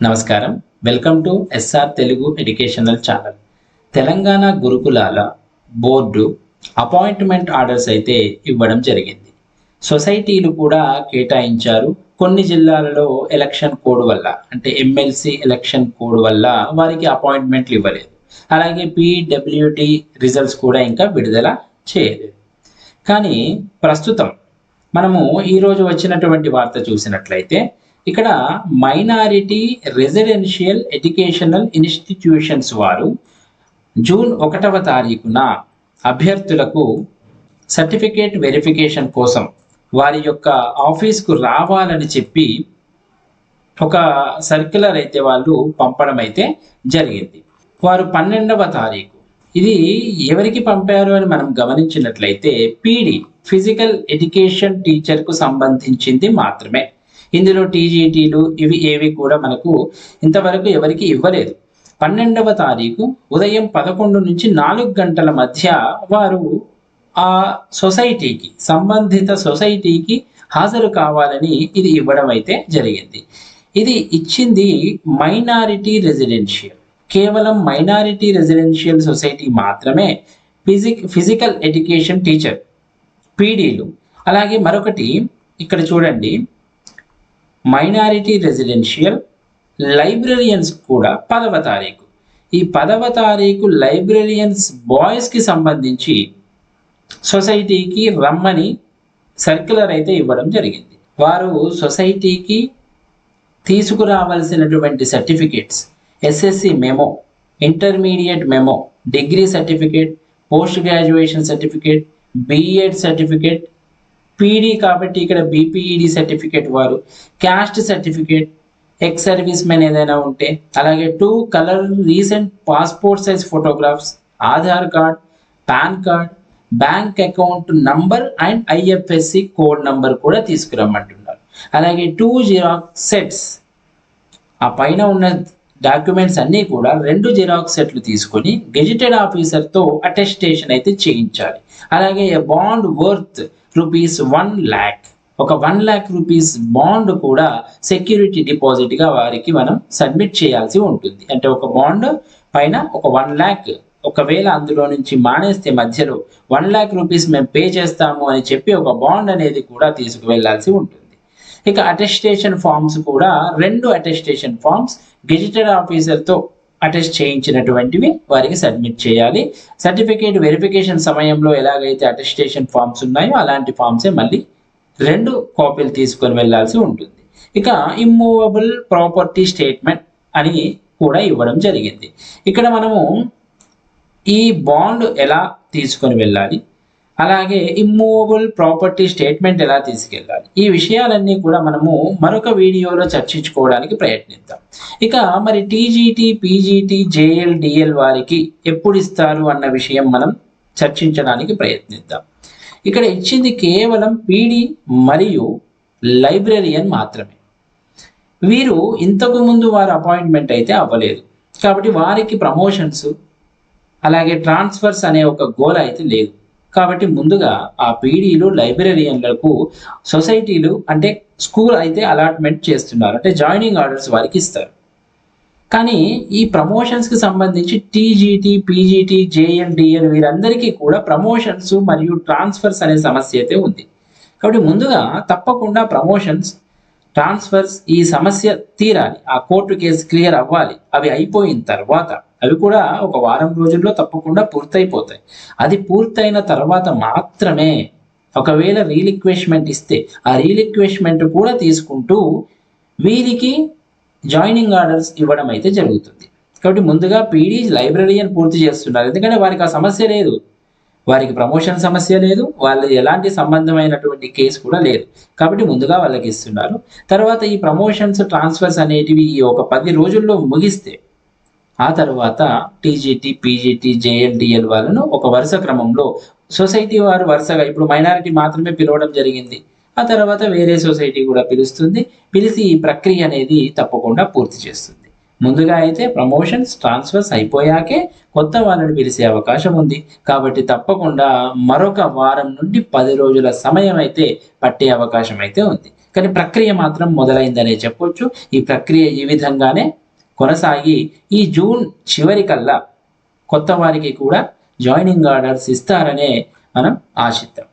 నమస్కారం. Welcome to SR Telugu educational channel Telangana గురుకులాల board appointment orders అయితే ఇవ్వడం జరిగింది. సొసైటీలు కూడా కేటాయించారు. కొన్ని జిల్లాలలో ఎలక్షన్ కోడ్ వల్ల అంటే ఎమ్మెల్సీ ఎలక్షన్ కోడ్ వల్ల వారికి అపాయింట్మెంట్లు ఇవ్వలేదు. అలాగే పిడబ్ల్యూటి రిజల్ట్స్ కూడా ఇంకా విడుదల చేయలేదు. కానీ ప్రస్తుతం మనము ఈరోజు వచ్చినటువంటి వార్త చూసినట్లయితే ఇక్కడ మైనారిటీ రెసిడెన్షియల్ ఎడ్యుకేషనల్ ఇన్స్టిట్యూషన్స్ వారు జూన్ ఒకటవ తారీఖున అభ్యర్థులకు సర్టిఫికేట్ వెరిఫికేషన్ కోసం వారి యొక్క ఆఫీస్కు రావాలని చెప్పి ఒక సర్క్యులర్ అయితే వాళ్ళు పంపడం అయితే జరిగింది. వారు పన్నెండవ తారీఖు. ఇది ఎవరికి పంపారు అని మనం గమనించినట్లయితే పీడి ఫిజికల్ ఎడ్యుకేషన్ టీచర్కు సంబంధించింది మాత్రమే. ఇందులో టీజీటీలు ఇవి ఏవి కూడా మనకు ఇంతవరకు ఎవరికి ఇవ్వలేదు. పన్నెండవ తారీఖు ఉదయం పదకొండు నుంచి నాలుగు గంటల మధ్య వారు ఆ సొసైటీకి సంబంధిత సొసైటీకి హాజరు కావాలని ఇది ఇవ్వడం అయితే జరిగింది. ఇది ఇచ్చింది మైనారిటీ రెసిడెన్షియల్. కేవలం మైనారిటీ రెసిడెన్షియల్ సొసైటీ మాత్రమే ఫిజిక్ ఫిజికల్ ఎడ్యుకేషన్ టీచర్ పీడీలు. అలాగే మరొకటి ఇక్కడ చూడండి. మైనారిటీ రెసిడెన్షియల్ లైబ్రరియన్స్ కూడా పదవ తారీఖు. ఈ పదవ తారీఖు లైబ్రరియన్స్ బాయ్స్కి సంబంధించి సొసైటీకి రమ్మని సర్క్యులర్ అయితే ఇవ్వడం జరిగింది. వారు సొసైటీకి తీసుకురావాల్సినటువంటి certificates SSC memo intermediate memo degree certificate post graduation certificate BEd certificate PD కాబట్టి ఇక్కడ బీపీఈడి సర్టిఫికేట్ వారు. Caste certificate ex service men ఏదైనా ఉంటే అలాగే two colour recent passport size photographs Aadhaar card PAN card bank account number and IFSC code number కూడా తీసుకురమ్మంటున్నారు. అలాగే two xerox sets ఆ పైన ఉన్న డాక్యుమెంట్స్ అన్నీ కూడా రెండు జిరాక్స్ సెట్లు తీసుకొని గెజిటెడ్ ఆఫీసర్తో అటెస్టేషన్ అయితే చేయించాలి. అలాగే bond worth rupees one lakh ఒక వన్ ల్యాక్ రూపీస్ బాండ్ కూడా సెక్యూరిటీ డిపాజిట్గా వారికి మనం సబ్మిట్ చేయాల్సి ఉంటుంది. అంటే ఒక బాండ్ పైన ఒక వన్ ల్యాక్ ఒకవేళ అందులో నుంచి మానేస్తే మధ్యలో వన్ ల్యాక్ రూపీస్ మేము పే చేస్తాము అని చెప్పి ఒక బాండ్ అనేది కూడా తీసుకువెళ్ళాల్సి ఉంటుంది. ఇక అటెస్టేషన్ ఫామ్స్ కూడా రెండు అటెస్టేషన్ ఫామ్స్ గెజిటెడ్ ఆఫీసర్తో అటెస్ట్ చేయించినటువంటివి వారికి సబ్మిట్ చేయాలి. సర్టిఫికేట్ వెరిఫికేషన్ సమయంలో ఎలాగైతే అటెస్టేషన్ ఫామ్స్ ఉన్నాయో అలాంటి ఫామ్సే మళ్ళీ రెండు కాపీలు తీసుకొని వెళ్ళాల్సి ఉంటుంది. ఇక ఇమ్మూవబుల్ ప్రాపర్టీ స్టేట్మెంట్ అని కూడా ఇవ్వడం జరిగింది. ఇక్కడ మనము ఈ బాండ్ ఎలా తీసుకొని వెళ్ళాలి? అలాగే ఇమ్మూవబుల్ ప్రాపర్టీ స్టేట్మెంట్ ఎలా తీసుకెళ్ళాలి? ఈ విషయాలన్నీ కూడా మనము మరొక వీడియోలో చర్చించుకోవడానికి ప్రయత్నిద్దాం. ఇక మరి టీజీటీ పీజీటీ జేఎల్ డిఎల్ వారికి ఎప్పుడు ఇస్తారు అన్న విషయం మనం చర్చించడానికి ప్రయత్నిద్దాం. ఇక్కడ ఇచ్చింది కేవలం పీడి మరియు లైబ్రరియన్ మాత్రమే. వీరు ఇంతకు ముందు వారి అపాయింట్మెంట్ అయితే అవ్వలేదు. కాబట్టి వారికి ప్రమోషన్స్ అలాగే ట్రాన్స్ఫర్స్ అనే ఒక గోల్ అయితే లేదు. కాబట్టి ముందుగా ఆ పీడీలు లైబ్రరియన్లకు సొసైటీలు అంటే స్కూల్ అయితే అలాట్మెంట్ చేస్తున్నారు. అంటే జాయినింగ్ ఆర్డర్స్ వారికి ఇస్తారు. కానీ ఈ ప్రమోషన్స్కి సంబంధించి టీజీటీ పీజీటీ జేఎల్డిఎల్ వీరందరికీ కూడా ప్రమోషన్స్ మరియు ట్రాన్స్ఫర్స్ అనే సమస్య అయితే ఉంది. కాబట్టి ముందుగా తప్పకుండా ప్రమోషన్స్ ట్రాన్స్ఫర్స్ ఈ సమస్య తీరాలి. ఆ కోర్టు కేసు క్లియర్ అవ్వాలి. అవి అయిపోయిన తర్వాత అవి కూడా ఒక వారం రోజుల్లో తప్పకుండా పూర్తయిపోతాయి. అది పూర్తయిన తర్వాత మాత్రమే ఒకవేళ రీలిక్వెష్మెంట్ ఇస్తే ఆ రీలిక్వెష్మెంట్ కూడా తీసుకుంటూ వీరికి జాయినింగ్ ఆర్డర్స్ ఇవ్వడం అయితే జరుగుతుంది. కాబట్టి ముందుగా పీడీ లైబ్రరీని పూర్తి చేస్తున్నారు. ఎందుకంటే వారికి ఆ సమస్య లేదు. వారికి ప్రమోషన్ సమస్య లేదు. వాళ్ళు ఎలాంటి సంబంధమైనటువంటి కేసు కూడా లేదు. కాబట్టి ముందుగా వాళ్ళకి ఇస్తున్నారు. తర్వాత ఈ ప్రమోషన్స్ ట్రాన్స్ఫర్స్ అనేటివి ఈ ఒక పది రోజుల్లో ముగిస్తే ఆ తర్వాత టీజీటీ పీజీటీ జేఎల్డిఎల్ వాళ్ళను ఒక వరుస క్రమంలో సొసైటీ వారు వరుసగా ఇప్పుడు మైనారిటీ మాత్రమే పిలవడం జరిగింది. ఆ తర్వాత వేరే సొసైటీ కూడా పిలుస్తుంది. పిలిచి ఈ ప్రక్రియ అనేది తప్పకుండా పూర్తి చేస్తుంది. ముందుగా అయితే ప్రమోషన్స్ ట్రాన్స్ఫర్స్ అయిపోయాకే కొత్త వాళ్ళని పిలిచే అవకాశం ఉంది. కాబట్టి తప్పకుండా మరొక వారం నుండి పది రోజుల సమయం అయితే పట్టే అవకాశం అయితే ఉంది. కానీ ప్రక్రియ మాత్రం మొదలైందనే చెప్పొచ్చు. ఈ ప్రక్రియ ఈ విధంగానే కొనసాగి ఈ జూన్ చివరికల్లా కొత్త వారికి కూడా జాయినింగ్ ఆర్డర్స్ ఇస్తారనే మనం ఆశిద్దాం.